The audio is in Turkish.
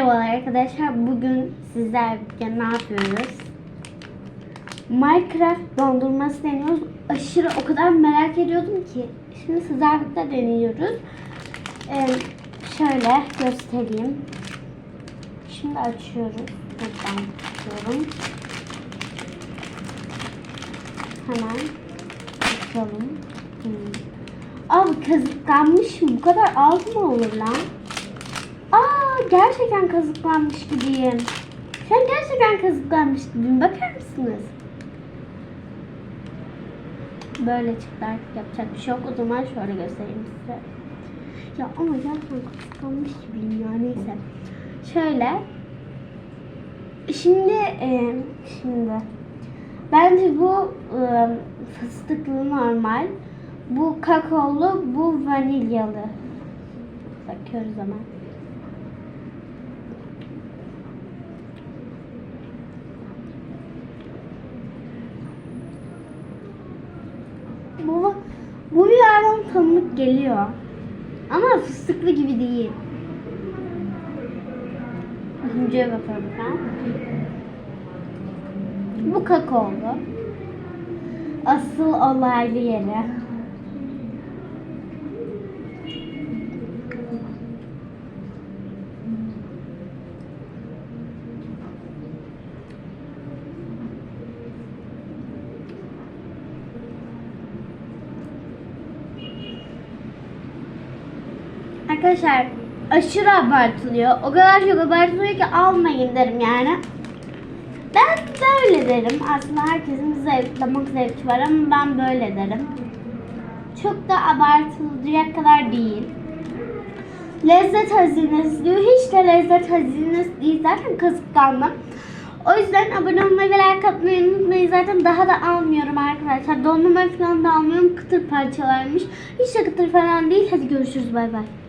Merhabalar arkadaşlar. Bugün sizler birlikte ne yapıyoruz? Minecraft dondurması deniyoruz. Aşırı o kadar merak ediyordum ki. Şimdi sizler birlikte deniyoruz. Ee, şöyle göstereyim. Şimdi açıyoruz. Buradan açıyorum. Hemen açalım. Hmm. Abi kazıklanmış mı? Bu kadar az mı olur lan? Gerçekten kazıklanmış gibiyim. Sen gerçekten kazıklanmış gibiyim. Bakar mısınız? Böyle çıktı artık yapacak bir şey yok. O zaman şöyle göstereyim size. Ya ama gerçekten kazıklanmış gibiyim ya neyse. Şöyle. Şimdi e, şimdi bence bu e, fıstıklı normal. Bu kakaolu, bu vanilyalı. Bakıyoruz hemen. Bu, bu bir yerden tanıdık geliyor. Ama fıstıklı gibi değil. İkinciye bakalım ben. Bu kakaolu. Asıl olaylı yeri. Arkadaşlar aşırı abartılıyor. O kadar çok abartılıyor ki almayın derim yani. Ben böyle derim. Aslında herkesin zevk, damak zevki var ama ben böyle derim. Çok da abartılacak kadar değil. Lezzet hazinesi diyor. Hiç de lezzet hazinesi değil. Zaten kazıklandım. O yüzden abone olmayı ve like atmayı unutmayın. Zaten daha da almıyorum arkadaşlar. Dondurma falan da almıyorum. Kıtır parçalarmış. Hiç de kıtır falan değil. Hadi görüşürüz. Bay bay.